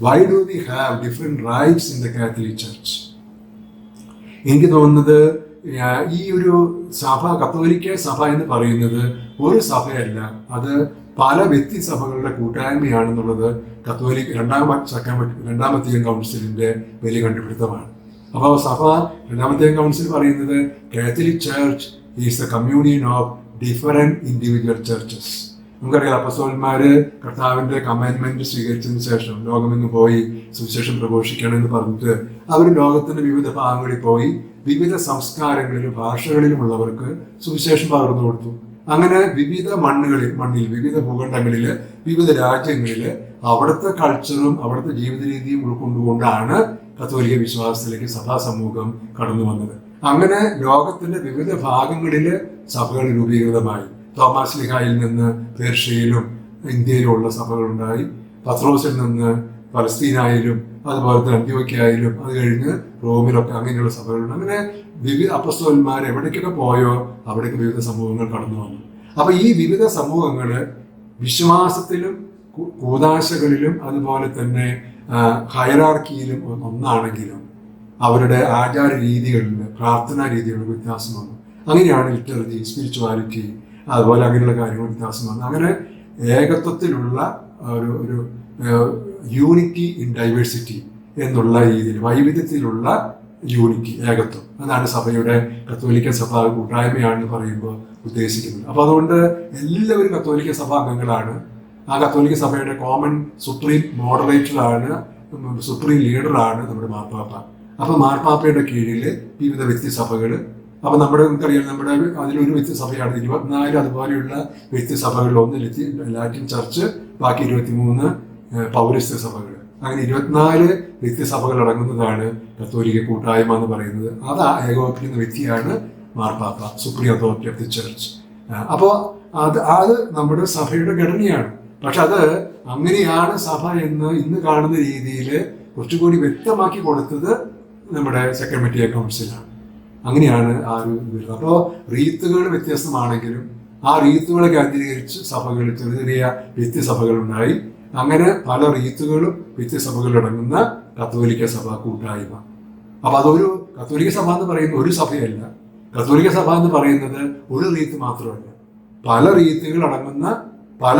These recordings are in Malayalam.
Why do we have different rites in the Catholic church എനിക്ക് തോന്നുന്നത് ഈ ഒരു സഭ കത്തോലിക്ക സഭ എന്ന് പറയുന്നത് ഒരു സഭയല്ല. അത് പല വ്യക്തി സഭകളുടെ കൂട്ടായ്മയാണെന്നുള്ളത് കത്തോലിക് രണ്ടാം സക്രമ രണ്ടാമത്തെയും കൗൺസിലിന്റെ വലിയ കണ്ടുപിടുത്തമാണ്. അപ്പോൾ സഭ രണ്ടാമത്തെയും കൗൺസിൽ പറയുന്നത് Catholic church is a communion of different individual churches നമുക്കറിയാം അപ്പസോന്മാര് കർത്താവിന്റെ കമാൻമെന്റ് സ്വീകരിച്ചതിന് ശേഷം ലോകമെന്ന് പോയി സുവിശേഷം പ്രഘോഷിക്കണം എന്ന് പറഞ്ഞിട്ട് അവർ ലോകത്തിന്റെ വിവിധ ഭാഗങ്ങളിൽ പോയി വിവിധ സംസ്കാരങ്ങളിലും ഭാഷകളിലുമുള്ളവർക്ക് സുവിശേഷം പകർന്നു കൊടുത്തു. അങ്ങനെ വിവിധ മണ്ണുകളിൽ മണ്ണിൽ വിവിധ ഭൂഖണ്ഡങ്ങളിൽ വിവിധ രാജ്യങ്ങളിൽ അവിടുത്തെ കൾച്ചറും അവിടുത്തെ ജീവിത രീതിയും ഉൾക്കൊണ്ടുകൊണ്ടാണ് കത്തോലിക വിശ്വാസത്തിലേക്ക് സഭാ സമൂഹം കടന്നു വന്നത് അങ്ങനെ ലോകത്തിന്റെ വിവിധ ഭാഗങ്ങളിൽ സഭകൾ രൂപീകൃതമായി. തോമാസ് ലിഹായിൽ നിന്ന് പേർഷ്യയിലും ഇന്ത്യയിലുമുള്ള സഭകളുണ്ടായി. പത്രോസിൽ നിന്ന് പലസ്തീനായാലും അതുപോലെ തന്നെ അന്ത്യോക്കായാലും അത് കഴിഞ്ഞ് റോമിലൊക്കെ അങ്ങനെയുള്ള സഭകളുണ്ട്. അങ്ങനെ വിവിധ അപ്പസ്തോന്മാർ എവിടേക്കൊക്കെ പോയോ അവിടേക്ക് വിവിധ സമൂഹങ്ങൾ കടന്നു വന്നു. അപ്പൊ ഈ വിവിധ സമൂഹങ്ങൾ വിശ്വാസത്തിലും കൂതാശകളിലും അതുപോലെ തന്നെ ഹയറാർക്കിയിലും ഒന്നാണെങ്കിലും അവരുടെ ആചാര രീതികളിൽ പ്രാർത്ഥനാ രീതികളിൽ വ്യത്യാസം വന്നു. അങ്ങനെയാണ് ലിറ്ററജി സ്പിരിച്വാലിറ്റി അതുപോലെ അങ്ങനെയുള്ള കാര്യങ്ങൾ വ്യത്യാസം വന്നു. അങ്ങനെ ഏകത്വത്തിലുള്ള ഒരു ഒരു യൂണിറ്റി ഇൻ ഡൈവേഴ്സിറ്റി എന്നുള്ള രീതിയിൽ വൈവിധ്യത്തിലുള്ള യൂണിറ്റി ഏകത്വം. അതാണ് സഭയുടെ കത്തോലിക്ക സഭ കൂട്ടായ്മയാണെന്ന് പറയുമ്പോൾ ഉദ്ദേശിക്കുന്നത്. അപ്പോൾ അതുകൊണ്ട് എല്ലാവരും കത്തോലിക്ക സഭ അംഗങ്ങളാണ്. ആ കത്തോലിക്ക സഭയുടെ കോമൺ സുപ്രീം മോഡറേറ്ററാണ് സുപ്രീം ലീഡറാണ് നമ്മുടെ മാർപ്പാപ്പ. അപ്പോൾ മാർപ്പാപ്പയുടെ കീഴിൽ വിവിധ വ്യക്തി സഭകൾ അപ്പൊ നമ്മുടെ നമുക്കറിയാം നമ്മുടെ അതിലൊരു വ്യക്തി സഭയാണ് ഇരുപത്തിനാല് അതുപോലെയുള്ള വ്യക്തി സഭകളിൽ ഒന്ന് ലാറ്റിൻ ചർച്ച് ബാക്കി ഇരുപത്തിമൂന്ന് പൗരസ്ത്യ സഭകൾ. അങ്ങനെ ഇരുപത്തിനാല് വ്യക്തി സഭകൾ അടങ്ങുന്നതാണ് കത്തോലിക്ക കൂട്ടായ്മ എന്ന് പറയുന്നത്. അത് ഏകോപിക്കുന്ന വ്യക്തിയാണ് മാർപ്പാപ്പ supreme authority of the church. അപ്പോൾ അത് അത് നമ്മുടെ സഭയുടെ ഘടനയാണ്. പക്ഷെ അത് അങ്ങനെയാണ് സഭ എന്ന് ഇന്ന് കാണുന്ന രീതിയിൽ കുറച്ചുകൂടി വ്യക്തമാക്കി കൊടുത്തത് നമ്മുടെ സെക്രട്ടറി കൗൺസിലാണ്. അങ്ങനെയാണ് ആ ഒരു വരുന്നത് അപ്പോൾ റീത്തുകൾ വ്യത്യസ്തമാണെങ്കിലും ആ റീത്തുകളെ കേന്ദ്രീകരിച്ച് സഭകൾ ചെറിയ ചെറിയ വ്യത്യസഭകളുണ്ടായി. അങ്ങനെ പല റീത്തുകളും വ്യത്യസഭകളിലടങ്ങുന്ന കത്തോലിക്ക സഭ കൂട്ടായ്മ അപ്പൊ അതൊരു കത്തോലിക്ക സഭ എന്ന് പറയുന്ന ഒരു സഭയല്ല. കത്തോലിക്ക സഭ എന്ന് പറയുന്നത് ഒരു റീത്ത് മാത്രമല്ല. പല റീത്തുകൾ അടങ്ങുന്ന പല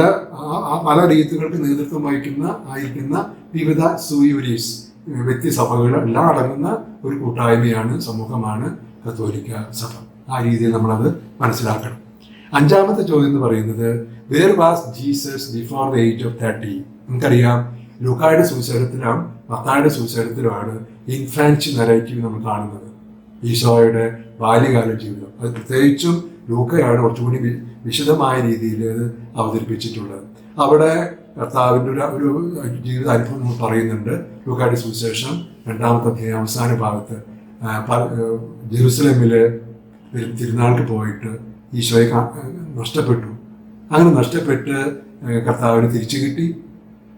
പല റീത്തുകൾക്ക് നേതൃത്വം വഹിക്കുന്ന ആയിരിക്കുന്ന വിവിധ സൂയൂരീസ് വ്യക്തി സഭകൾ എല്ലാം അടങ്ങുന്ന ഒരു കൂട്ടായ്മയാണ് സമൂഹമാണ് കത്തോലിക്ക സഭ. ആ രീതിയിൽ നമ്മളത് മനസ്സിലാക്കണം. അഞ്ചാമത്തെ ചോദ്യം എന്ന് പറയുന്നത് where was Jesus before the age of thirty നമുക്കറിയാം ലുക്കായുടെ സുവിശേഷത്തിലും മത്തായുടെ സുവിശേഷത്തിലുമാണ് ഇൻഫ്രാൻസ് നരേറ്റീവ് നമ്മൾ കാണുന്നത്. ഈശോയുടെ ബാല്യകാല ജീവിതം. അത് പ്രത്യേകിച്ചും ലൂക്കയാണ് കുറച്ചുകൂടി വിശദമായ രീതിയിൽ അവതരിപ്പിച്ചിട്ടുള്ളത്. അവിടെ കർത്താവിന്റെ ഒരു ഒരു ജീവിത അനുഭവം നമ്മൾ പറയുന്നുണ്ട്. ലൂക്കായുടെ സുവിശേഷം രണ്ടാമത്തെ അധ്യായം അവസാന ഭാഗത്ത്. ഏ, തിരുനാൾക്ക് പോയിട്ട് ഈശോയെ നഷ്ടപ്പെട്ടു. അങ്ങനെ നഷ്ടപ്പെട്ട് കർത്താവിന് തിരിച്ചു കിട്ടി.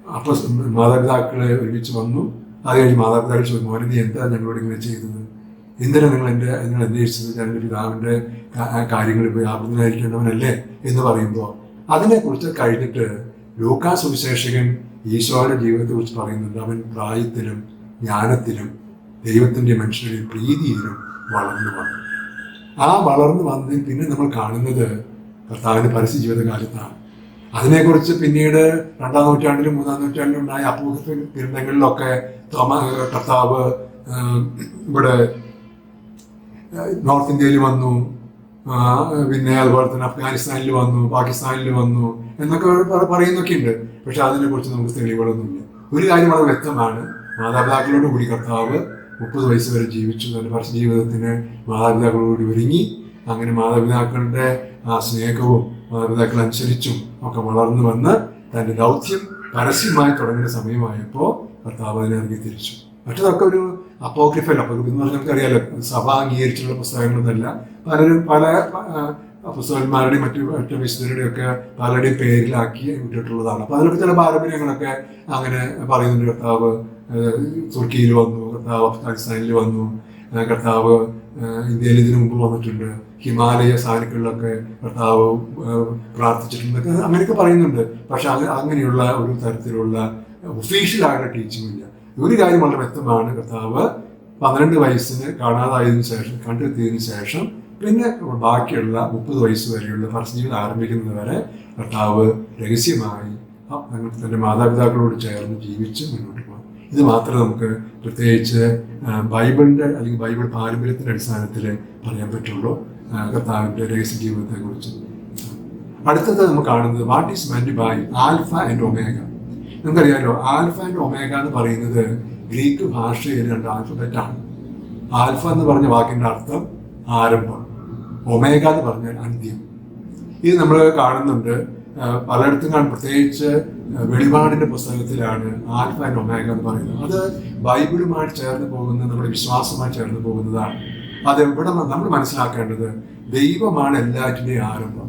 അപ്പോൾ മാതാപിതാക്കളെ ഒരുമിച്ച് വന്നു. അത് കഴിഞ്ഞ് മാതാപിതാക്കൾ ചോദിച്ചു മോനെ എന്താ ഞങ്ങളോട് ഇങ്ങനെ ചെയ്തത്? എന്തിനാണ് നിങ്ങൾ എന്റെ നിങ്ങൾ അന്വേഷിച്ചത്? ഞാൻ എന്റെ പിതാവിന്റെ കാര്യങ്ങൾ വ്യാപൃതനായിരിക്കേണ്ടവനല്ലേ എന്ന് പറയുമ്പോൾ അതിനെക്കുറിച്ച് കഴിഞ്ഞിട്ട് ലൂക്കാ സുവിശേഷകൻ ഈശോയുടെ ജീവിതത്തെക്കുറിച്ച് പറയുന്നുണ്ട്. അവൻ പ്രായത്തിലും ജ്ഞാനത്തിലും ദൈവത്തിന്റെ മനുഷ്യരുടെ പ്രീതിയിലും വളർന്നു വന്നു. ആ വളർന്നു വന്നതിൽ പിന്നെ നമ്മൾ കാണുന്നത് കർത്താവിന്റെ പരസ്യ ജീവിതകാലത്താണ് അതിനെക്കുറിച്ച് പിന്നീട് രണ്ടാം നൂറ്റാണ്ടിലും മൂന്നാം നൂറ്റാണ്ടിലും ഉണ്ടായ അപൂർവ ഗ്രന്ഥങ്ങളിലൊക്കെ തോമ കർത്താവ് ഇവിടെ നോർത്ത് ഇന്ത്യയിൽ വന്നു. പിന്നെ അതുപോലെ തന്നെ അഫ്ഗാനിസ്ഥാനിൽ വന്നു പാകിസ്ഥാനിൽ വന്നു എന്നൊക്കെ പറയുന്നൊക്കെ ഉണ്ട് പക്ഷെ അതിനെക്കുറിച്ച് നമുക്ക് തെളിവുകളൊന്നുമില്ല. ഒരു കാര്യം വളരെ വ്യക്തമാണ്. മാതാപിതാക്കളോട് കൂടി കർത്താവ് മുപ്പത് വയസ്സ് വരെ ജീവിച്ചു നല്ല പരസ്യ ജീവിതത്തിന് മാതാപിതാക്കളോട് ഒരുങ്ങി അങ്ങനെ മാതാപിതാക്കളുടെ ആ സ്നേഹവും മാതാപിതാക്കൾ അനുസരിച്ചും ഒക്കെ വളർന്നു വന്ന് തന്റെ ദൗത്യം പരസ്യമായി തുടങ്ങിയ സമയമായപ്പോൾ കർത്താവ് അതിനെ ഇറങ്ങി തിരിച്ചു. മറ്റതൊക്കെ ഒരു അപ്പോക്രിഫൽ അപ്പോക്രിഫ് എന്ന് പറഞ്ഞാൽ നമുക്കറിയാലോ സഭ അംഗീകരിച്ചിട്ടുള്ള പുസ്തകങ്ങളൊന്നല്ല പലരും പല പുസ്തകന്മാരുടെയും മറ്റു മറ്റു വിശുദ്ധരുടെയും ഒക്കെ പലരുടെയും പേരിലാക്കി വിട്ടിട്ടുള്ളതാണ് അപ്പൊ അതിലൊക്കെ ചില പാരമ്പര്യങ്ങളൊക്കെ അങ്ങനെ പറയുന്നുണ്ട് കർത്താവ്. തുർക്കിയിൽ വന്നു കർത്താവ് അഫ്ഗാനിസ്ഥാനിൽ വന്നു. കർത്താവ് ഇന്ത്യയിൽ ഇതിനു മുമ്പ് വന്നിട്ടുണ്ട്. ഹിമാലയ സാനുക്കളിലൊക്കെ കർത്താവ് പ്രാർത്ഥിച്ചിട്ടുണ്ട്. അങ്ങനെയൊക്കെ പറയുന്നുണ്ട്. പക്ഷെ അങ്ങനെയുള്ള ഒരു തരത്തിലുള്ള ഒഫീഷ്യലായിട്ടുള്ള ടീച്ചിങ് ഇല്ല. ഒരു കാര്യം വളരെ വ്യക്തമാണ്. കർത്താവ് പന്ത്രണ്ട് വയസ്സിന് കാണാതായതിനു ശേഷം കണ്ടെത്തിയതിനു ശേഷം പിന്നെ ബാക്കിയുള്ള മുപ്പത് വയസ്സ് വരെയുള്ള പരസ്യജീവിതം ആരംഭിക്കുന്നത് വരെ കർത്താവ് രഹസ്യമായി ആ തന്റെ മാതാപിതാക്കളോട് ചേർന്ന് ജീവിച്ച് മുന്നോട്ട് ഇത് മാത്രം നമുക്ക് പ്രത്യേകിച്ച് ബൈബിളിന്റെ അല്ലെങ്കിൽ ബൈബിൾ പാരമ്പര്യത്തിന്റെ അടിസ്ഥാനത്തിൽ പറയാൻ പറ്റുള്ളൂ. കർത്താവിന്റെ രഹസ്യ ജീവിതത്തെക്കുറിച്ച്. അടുത്തത് നമ്മൾ കാണുന്നത് what is meant by alpha and omega നമുക്കറിയാമല്ലോ ആൽഫ ആൻഡ് ഒമേഗ എന്ന് പറയുന്നത് ഗ്രീക്ക് ഭാഷയിൽ രണ്ട് ആൽഫബറ്റാണ് ആൽഫ എന്ന് പറഞ്ഞ വാക്കിന്റെ അർത്ഥം ആരംഭം. ഒമേഗ എന്ന് പറഞ്ഞാൽ അന്ത്യം. ഇത് നമ്മൾ കാണുന്നുണ്ട്. പലയിടത്തും കാണും. പ്രത്യേകിച്ച് വെളിപാടിന്റെ പുസ്തകത്തിലാണ് ആൽഫ ആൻഡ് ഒമേഗ എന്ന് പറയുന്നത്. അത് ബൈബിളുമായി ചേർന്ന് പോകുന്ന നമ്മുടെ വിശ്വാസമായി ചേർന്ന് പോകുന്നതാണ്. അത് ഇവിടെ നമ്മൾ മനസ്സിലാക്കേണ്ടത്? ദൈവമാണ് എല്ലാറ്റിന്റെയും ആരംഭം.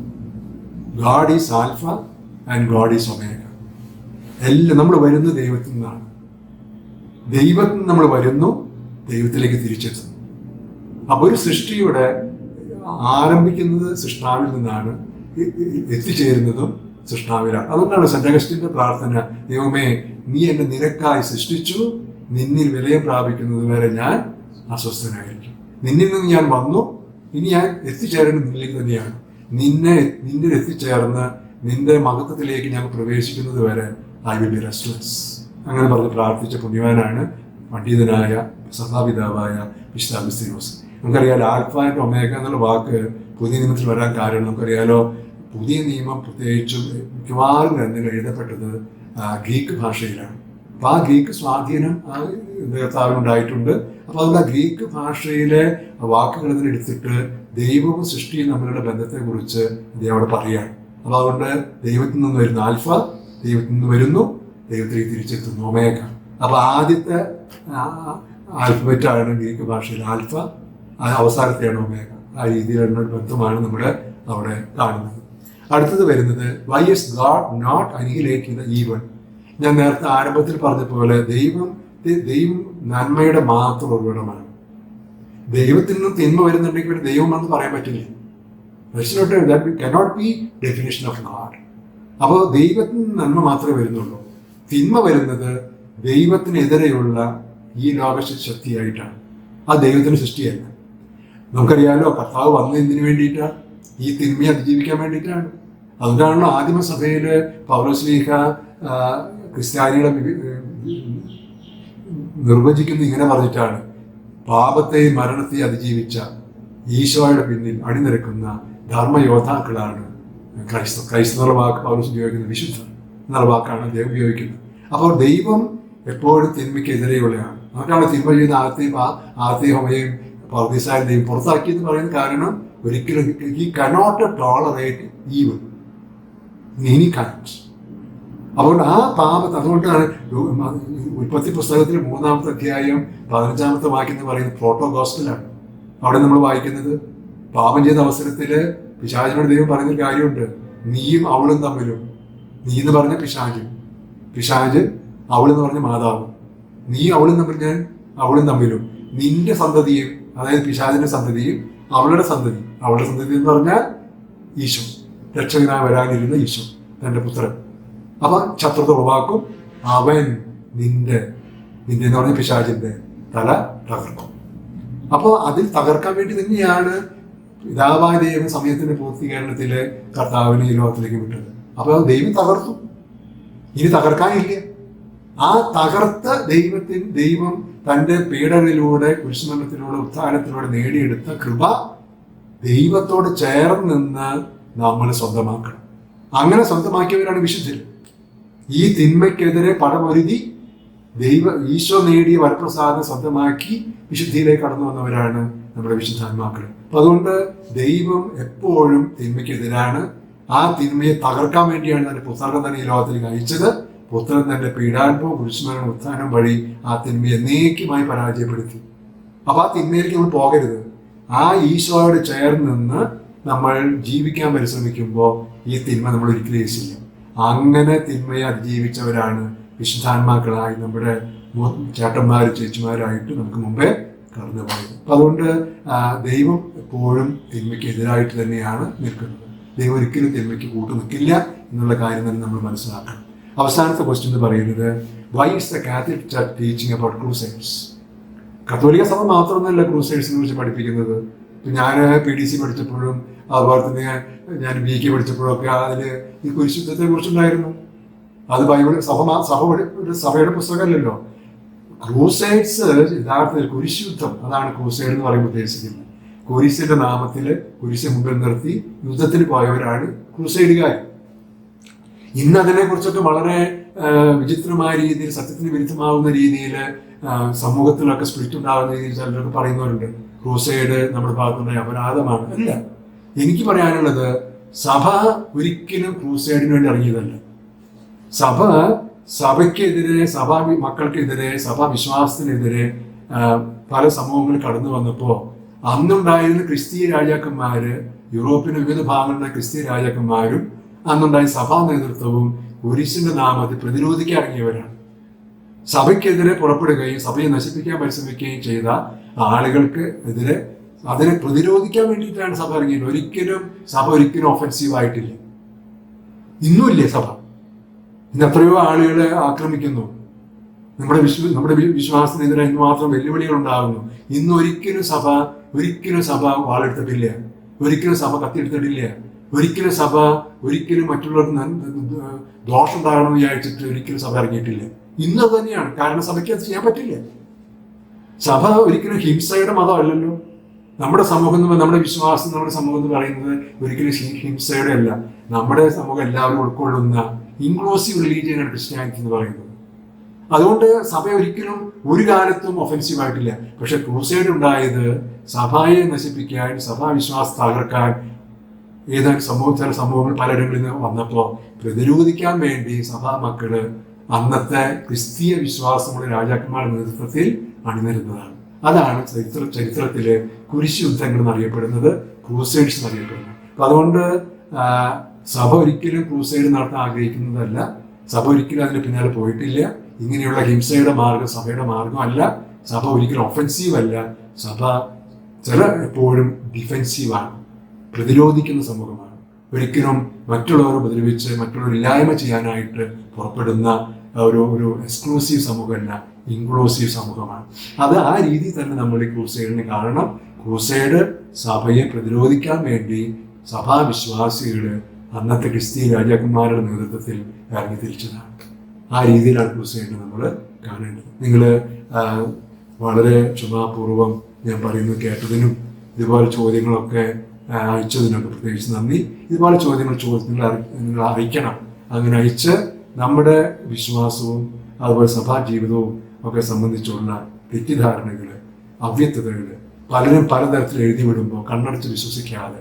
God is alpha and God is omega എല്ലാം നമ്മൾ വരുന്ന ദൈവത്തിൽ നിന്നാണ്. ദൈവത്തിൽ നിന്ന് നമ്മൾ വരുന്നു ദൈവത്തിലേക്ക് തിരിച്ചെത്തുന്നു. അപ്പൊ ഒരു സൃഷ്ടിയുടെ ആരംഭിക്കുന്നത് സൃഷ്ടാവിൽ നിന്നാണ് എത്തിച്ചേരുന്നതും സൃഷ്ടാവിലാണ് അതുകൊണ്ടാണ് സെന്റ് അഗസ്റ്റിന്റെ പ്രാർത്ഥന ദൈവമേ നീ എന്നെ നിരക്കായി സൃഷ്ടിച്ചു. നിന്നിൽ വിലയം പ്രാപിക്കുന്നത് വരെ ഞാൻ അസ്വസ്ഥനായിരിക്കും. നിന്നിൽ നിന്ന് ഞാൻ വന്നു. ഇനി ഞാൻ എത്തിച്ചേരേണ്ടത് നിന്നിലേക്ക് തന്നെയാണ്. നിന്നെ നിന്നിൽ എത്തിച്ചേർന്ന് നിന്റെ മഹത്വത്തിലേക്ക് ഞാൻ പ്രവേശിക്കുന്നത് വരെ ഐ വിൽ ബി റെസ്റ്റ്ലെസ് അങ്ങനെ പറഞ്ഞ് പ്രാർത്ഥിച്ച പുണ്യവാനാണ് പണ്ഡിതനായ സഭാപിതാവായ വിശുദ്ധാബിസ്തീനോസ് നമുക്കറിയാലോ ആൽഫ ആൻഡ് ഒമേഗ എന്നുള്ള വാക്ക് പുതിയ നിയമത്തിൽ വരാൻ കാരണം നമുക്കറിയാലോ പുതിയ നിയമം പ്രത്യേകിച്ചും മിക്കവാറും ഗ്രന്ഥങ്ങൾ എഴുതപ്പെട്ടത് ഗ്രീക്ക് ഭാഷയിലാണ്. അപ്പം ആ ഗ്രീക്ക് സ്വാധീനം ആ കർത്താവിനുണ്ടായിട്ടുണ്ട് അപ്പൊ അതുകൊണ്ട് ആ ഗ്രീക്ക് ഭാഷയിലെ വാക്കുകൾ എടുത്തിട്ട് ദൈവവും സൃഷ്ടിയും തമ്മിലുള്ള ബന്ധത്തെക്കുറിച്ച് അദ്ദേഹം അവിടെ പറയുകയാണ്. അപ്പൊ അതുകൊണ്ട് ദൈവത്തിൽ നിന്ന് വരുന്ന ആൽഫ ദൈവത്തിൽ നിന്ന് വരുന്നു ദൈവത്തിലേക്ക് തിരിച്ചെത്തുന്നു ഒമേക അപ്പോൾ ആദ്യത്തെ ആൽഫബറ്റ് ആണ് ഗ്രീക്ക് ഭാഷയിൽ ആൽഫ അവസാനത്തെയാണ് ഒമേക ആ രീതിയിലുള്ള ബന്ധമാണ് നമ്മുടെ അവിടെ കാണുന്നത്. അടുത്തത് വരുന്നത് വൈ എസ് ഗാഡ് നോട്ട് അനിഹിലേക്കുന്ന ഈവൻ ഞാൻ നേരത്തെ ആരംഭത്തിൽ പറഞ്ഞ പോലെ ദൈവം ദൈവം നന്മയുടെ മാത്രം ഉറവിടമാണ്. ദൈവത്തിൽ നിന്ന് തിന്മ വരുന്നുണ്ടെങ്കിൽ ദൈവം പറയാൻ പറ്റില്ല. Cannot be definition of God അപ്പോൾ ദൈവത്തിൽ നിന്ന് നന്മ മാത്രമേ വരുന്നുള്ളൂ. തിന്മ വരുന്നത് ദൈവത്തിനെതിരെയുള്ള ഈ ലോക ശക്തിയായിട്ടാണ്. ആ ദൈവത്തിന് സൃഷ്ടിയല്ല. നമുക്കറിയാലോ കർത്താവ് വന്നത് എന്തിനു വേണ്ടിയിട്ടാണ് ഈ തിന്മയെ അതിജീവിക്കാൻ വേണ്ടിയിട്ടാണ്. അതുകൊണ്ടാണല്ലോ ആദിമസഭയിൽ പൗരസ്ലീഹ ക്രിസ്ത്യാനികളെ നിർവചിക്കുന്നത് ഇങ്ങനെ പറഞ്ഞിട്ടാണ്. പാപത്തെയും മരണത്തെയും അതിജീവിച്ച ഈശോയുടെ പിന്നിൽ അണിനിരക്കുന്ന ധർമ്മയോദ്ധാക്കളാണ് ക്രൈസ്തവ ക്രൈസ്തവ വാക്ക് പൗരസ് ഉപയോഗിക്കുന്ന വിശുദ്ധ എന്നുള്ള വാക്കാണ് ദൈവം ഉപയോഗിക്കുന്നത്. അപ്പോൾ ദൈവം എപ്പോഴും തിന്മയ്ക്കെതിരെയുള്ളതാണ് അതുകൊണ്ടാണ് തിന്മ ചെയ്യുന്ന ആദ്യം ആദ്യ ഹോമയും പൗർദിസായ ദൈവം പുറത്താക്കിയെന്ന് പറയുന്ന കാരണം ഒരിക്കലും ഈ cannot tolerate even any kind അതുകൊണ്ട് ആ പാപത്തെ അതുകൊണ്ടാണ് ഉൽപ്പത്തി പുസ്തകത്തിൽ മൂന്നാമത്തെ അധ്യായം പതിനഞ്ചാമത്തെ വാക്യം എന്ന് പറയുന്നത് പ്രോട്ടോ ഗോസ്റ്റലാണ് അവിടെ നമ്മൾ വായിക്കുന്നത് പാപം ചെയ്ത അവസരത്തിൽ പിശാചിനോട് ദൈവം പറയുന്നൊരു കാര്യമുണ്ട്. നീയും അവളും തമ്മിലും. നീ എന്ന് പറഞ്ഞ പിശാജ് പിശാജ് അവളെന്ന് പറഞ്ഞ മാതാവ്. നീ അവളും തമ്മിൽ ഞാൻ അവളും തമ്മിലും. നിന്റെ സന്തതിയും അതായത് പിശാജിന്റെ സന്തതിയും അവളുടെ സന്തതി. അവളുടെ സന്തതി എന്ന് പറഞ്ഞാൽ ഈശോ. രക്ഷകനായി വരാനിരുന്ന ഈശോ തന്റെ പുത്രൻ. അപ്പൊ ശത്രുത ഉളവാക്കും. അവൻ നിന്റെ നിന്റെ എന്ന് പറഞ്ഞ പിശാചിന്റെ തല തകർക്കും. അപ്പോൾ അതിൽ തകർക്കാൻ വേണ്ടി തന്നെയാണ് പിതാവായ ദൈവം സമയത്തിന്റെ പൂർത്തീകരണത്തിൽ കർത്താവിനെ ഈ ലോകത്തിലേക്ക് വിട്ടത്. അപ്പോൾ ദൈവം തകർത്തു. ഇനി തകർക്കാനില്ല. ആ തകർത്ത ദൈവത്തിന് ദൈവം തന്റെ പീഡനയിലൂടെ കുരിശുമരണത്തിലൂടെ ഉത്ഥാനത്തിലൂടെ നേടിയെടുത്ത കൃപ ദൈവത്തോട് ചേർന്ന് നിന്ന് നമ്മൾ സ്വന്തമാക്കണം. അങ്ങനെ സ്വന്തമാക്കിയവരാണ് വിശുദ്ധർ. ഈ തിന്മയ്ക്കെതിരെ പടമൊരുതി ദൈവ ഈശോ നേടിയ വരപ്രസാദം സ്വന്തമാക്കി വിശുദ്ധിയിലേക്ക് കടന്നു വന്നവരാണ് നമ്മുടെ വിശുദ്ധാത്മാക്കൾ. അപ്പൊ അതുകൊണ്ട് ദൈവം എപ്പോഴും തിന്മയ്ക്കെതിരാണ്. ആ തിന്മയെ തകർക്കാൻ വേണ്ടിയാണ് തന്റെ പുത്രൻ തന്നെ ഈ ലോകത്തിലേക്ക് അയച്ചത് പുത്രൻ തന്റെ പീഡാൻപോ കുരിശുമരണം ഉത്ഥാനം വഴി ആ തിന്മയെ എന്നേക്കുമായി പരാജയപ്പെടുത്തി. അപ്പൊ ആ തിന്മയിലേക്ക് നമ്മൾ പോകരുത്. ആ ഈശോയോട് ചേർന്ന് നിന്ന് നമ്മൾ ജീവിക്കാൻ പരിശ്രമിക്കുമ്പോൾ ഈ തിന്മ നമ്മൾ ഒരിക്കലും ചെയ്യും അങ്ങനെ തിന്മയെ അതിജീവിച്ചവരാണ് വിശുദ്ധാത്മാക്കളായി നമ്മുടെ ചേട്ടന്മാരും ചേച്ചിമാരായിട്ട് നമുക്ക് മുമ്പേ കടന്നു പോയത്. അപ്പൊ അതുകൊണ്ട് ദൈവം എപ്പോഴും തിന്മയ്ക്ക് എതിരായിട്ട് തന്നെയാണ് നിൽക്കുന്നത്. ദൈവം ഒരിക്കലും തിന്മയ്ക്ക് കൂട്ടു നിൽക്കില്ല എന്നുള്ള കാര്യം തന്നെ നമ്മൾ മനസ്സിലാക്കണം. അവസാനത്തെ ക്വസ്റ്റ്യൻ എന്ന് പറയുന്നത് why is the Catholic church teaching about crusades കത്തോലിക്ക സഭ മാത്രമൊന്നുമല്ല ക്രൂസൈഡ്സിനെ കുറിച്ച് പഠിപ്പിക്കുന്നത്. ഞാൻ പി ഡി സി പഠിച്ചപ്പോഴും അതുപോലെ തന്നെ ഞാൻ ബി കെ പഠിച്ചപ്പോഴും ഒക്കെ അതിൽ ഈ കുരിശുദ്ധത്തെ കുറിച്ചുണ്ടായിരുന്നു. അത് ബൈബിൾ സഭ സഭ ഒരു സഭയുടെ പുസ്തകമല്ലല്ലോ. ക്രൂസൈഡ്സ് യഥാർത്ഥത്തിൽ കുരിശുദ്ധം. അതാണ് ക്രൂസൈഡ് എന്ന് പറയുമ്പോൾ ഉദ്ദേശിക്കുന്നത്. കുരിശിന്റെ നാമത്തിൽ കുരിശ് മുമ്പിൽ നിർത്തി യുദ്ധത്തിന് പോയവരാണ് ക്രൂസൈഡുകാർ ഇന്ന് അതിനെ കുറിച്ചൊക്കെ വളരെ വിചിത്രമായ രീതിയിൽ സത്യത്തിന് വിരുദ്ധമാവുന്ന രീതിയിൽ സമൂഹത്തിലൊക്കെ സ്പിരിറ്റ് ഉണ്ടാകുന്ന രീതിയിൽ ചിലരൊക്കെ പറയുന്നവരുണ്ട്. ക്രൂസൈഡ് നമ്മുടെ ഭാഗത്തുനിന്ന് അപരാധമാണ്. അല്ല എനിക്ക് പറയാനുള്ളത് സഭ ഒരിക്കലും ക്രൂസൈഡിന് വേണ്ടി ഇറങ്ങിയതല്ല. സഭ സഭയ്ക്കെതിരെ സഭാ മക്കൾക്കെതിരെ സഭാ വിശ്വാസത്തിനെതിരെ പല സമൂഹങ്ങൾ കടന്നു വന്നപ്പോൾ അന്നുണ്ടായിരുന്ന ക്രിസ്തീയ രാജാക്കന്മാര് യൂറോപ്പിന്റെ വിവിധ ഭാഗങ്ങളിലെ ക്രിസ്തീയ രാജാക്കന്മാരും അന്നുണ്ടായ സഭാ നേതൃത്വവും കുരിശിന്റെ നാമത്തിൽ പ്രതിരോധിക്കാൻ ഇറങ്ങിയവരാണ്. സഭയ്ക്കെതിരെ പുറപ്പെടുകയും സഭയെ നശിപ്പിക്കാൻ പരിശ്രമിക്കുകയും ചെയ്ത ആളുകൾക്ക് എതിരെ അതിനെ പ്രതിരോധിക്കാൻ വേണ്ടിയിട്ടാണ് സഭ ഇറങ്ങിയത്. ഒരിക്കലും സഭ ഒരിക്കലും ഒഫൻസീവ് ആയിട്ടില്ല. ഇന്നുമില്ലേ സഭ? ഇന്ന് എത്രയോ ആളുകളെ ആക്രമിക്കുന്നു. നമ്മുടെ വിശ്വ നമ്മുടെ വിശ്വാസത്തിനെതിരെ ഇന്ന് മാത്രം വെല്ലുവിളികൾ ഉണ്ടാകുന്നു ഇന്ന് ഒരിക്കലും സഭ ഒരിക്കലും സഭ വാളെടുത്തിട്ടില്ല. ഒരിക്കലും സഭ കത്തിയെടുത്തിട്ടില്ല. ഒരിക്കലും സഭ ഒരിക്കലും മറ്റുള്ളവർക്ക് ദോഷം ഉണ്ടാകണമെന്ന് വിചാരിച്ചിട്ട് ഒരിക്കലും സഭ ഇറങ്ങിയിട്ടില്ല. ഇന്ന് തന്നെയാണ്. കാരണം സഭയ്ക്ക് അത് ചെയ്യാൻ പറ്റില്ല. സഭ ഒരിക്കലും ഹിംസയുടെ മതം അല്ലല്ലോ നമ്മുടെ സമൂഹം നമ്മുടെ വിശ്വാസം നമ്മുടെ സമൂഹം എന്ന് പറയുന്നത് ഒരിക്കലും ഹിംസയുടെ അല്ല. നമ്മുടെ സമൂഹം എല്ലാവരും ഉൾക്കൊള്ളുന്ന ഇൻക്ലൂസീവ് റിലീജിയനാണ് ക്രിസ്ത്യാനിറ്റി എന്ന് പറയുന്നത്. അതുകൊണ്ട് സഭ ഒരിക്കലും ഒരു കാലത്തും ഒഫൻസീവ് ആയിട്ടില്ല. പക്ഷെ ക്രൂസൈഡ് ഉണ്ടായത് സഭയെ നശിപ്പിക്കാൻ സഭാ വിശ്വാസം തകർക്കാൻ ഏതാണ്ട് സമൂഹ ചില സമൂഹങ്ങൾ പലയിടങ്ങളിൽ നിന്ന് വന്നപ്പോൾ പ്രതിരോധിക്കാൻ വേണ്ടി സഭാ മക്കൾ അന്നത്തെ ക്രിസ്തീയ വിശ്വാസമുള്ള രാജാക്കന്മാരുടെ നേതൃത്വത്തിൽ അണിനിരുന്നതാണ്. അതാണ് ചരിത്ര ചരിത്രത്തിലെ കുരിശ് യുദ്ധങ്ങൾ എന്നറിയപ്പെടുന്നത് ക്രൂസൈഡ്സ് എന്നറിയപ്പെടുന്നത്. അപ്പൊ അതുകൊണ്ട് സഭ ഒരിക്കലും ക്രൂസൈഡ് നടത്താൻ ആഗ്രഹിക്കുന്നതല്ല. സഭ ഒരിക്കലും അതിന് പിന്നാലെ പോയിട്ടില്ല. ഇങ്ങനെയുള്ള ഹിംസയുടെ മാർഗം സഭയുടെ മാർഗമല്ല സഭ ഒരിക്കലും ഒഫൻസീവ് അല്ല. സഭ ചില എപ്പോഴും ഡിഫെൻസീവാണ് പ്രതിരോധിക്കുന്ന സമൂഹമാണ്. ഒരിക്കലും മറ്റുള്ളവരെ ഉപദ്രവിച്ച് മറ്റുള്ളവർ ഇല്ലായ്മ ചെയ്യാനായിട്ട് പുറപ്പെടുന്ന ഒരു ഒരു എക്സ്ക്ലൂസീവ് സമൂഹമല്ല ഇൻക്ലൂസീവ് സമൂഹമാണ്. അത് ആ രീതി തന്നെ നമ്മൾ ഈ ക്രൂസൈഡിന് കാരണം ക്രൂസൈഡ് സഭയെ പ്രതിരോധിക്കാൻ വേണ്ടി സഭാ വിശ്വാസികൾ അന്നത്തെ ക്രിസ്തീയ രാജാക്കന്മാരുടെ നേതൃത്വത്തിൽ ഇറങ്ങി തിരിച്ചതാണ്. ആ രീതിയിലാണ് ക്രൂസൈഡിനെ നമ്മൾ കാണേണ്ടത്. നിങ്ങൾ വളരെ ക്ഷമാപൂർവം ഞാൻ പറയുന്നത് കേട്ടതിനും ഇതുപോലെ ചോദ്യങ്ങളൊക്കെ അയച്ചതിനൊക്കെ പ്രത്യേകിച്ച് നന്ദി. ഇതുപോലെ ചോദ്യങ്ങൾ ചോദ്യങ്ങൾ നിങ്ങൾ അറിയിക്കണം. അങ്ങനെ അയച്ച് നമ്മുടെ വിശ്വാസവും അതുപോലെ സഭാ ജീവിതവും ഒക്കെ സംബന്ധിച്ചുള്ള തെറ്റിദ്ധാരണകൾ അവ്യക്തതകൾ പലരും പലതരത്തിൽ എഴുതി വിടുമ്പോൾ കണ്ണടച്ച് വിശ്വസിക്കാതെ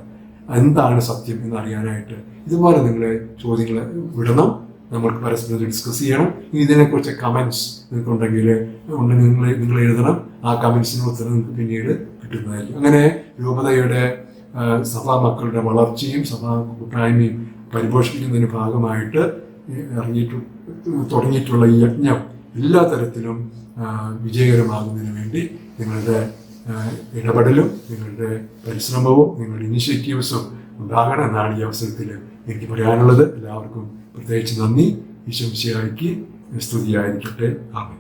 എന്താണ് സത്യം എന്നറിയാനായിട്ട് ഇതുപോലെ നിങ്ങളെ ചോദ്യങ്ങൾ വിടണം. നമ്മൾ പരസ്പരം ഡിസ്കസ് ചെയ്യണം. ഇനി ഇതിനെക്കുറിച്ച് കമൻസ് നിങ്ങൾക്കുണ്ടെങ്കിൽ ഉണ്ടെങ്കിൽ നിങ്ങൾ നിങ്ങൾ എഴുതണം. ആ കമൻസിന് ഉത്തരം നിങ്ങൾക്ക് പിന്നീട് കിട്ടുന്നതായിരിക്കും. അങ്ങനെ രൂപതയുടെ സഭാ മക്കളുടെ വളർച്ചയും സഭാ കൂട്ടായ്മയും പരിപോഷിപ്പിക്കുന്നതിന് ഭാഗമായിട്ട് ഇറങ്ങിയിട്ട് തുടങ്ങിയിട്ടുള്ള ഈ യജ്ഞം എല്ലാ തരത്തിലും വിജയകരമാകുന്നതിന് വേണ്ടി നിങ്ങളുടെ ഇടപെടലും നിങ്ങളുടെ പരിശ്രമവും നിങ്ങളുടെ ഇനിഷ്യേറ്റീവ്സും ഉണ്ടാകണം എന്നാണ് ഈ അവസരത്തിൽ എനിക്ക് പറയാനുള്ളത്. എല്ലാവർക്കും പ്രത്യേകിച്ച് നന്ദി. ഈശ്വംശിയായിക്ക് സ്തുതിയായിരിക്കട്ടെ. ആമേൻ.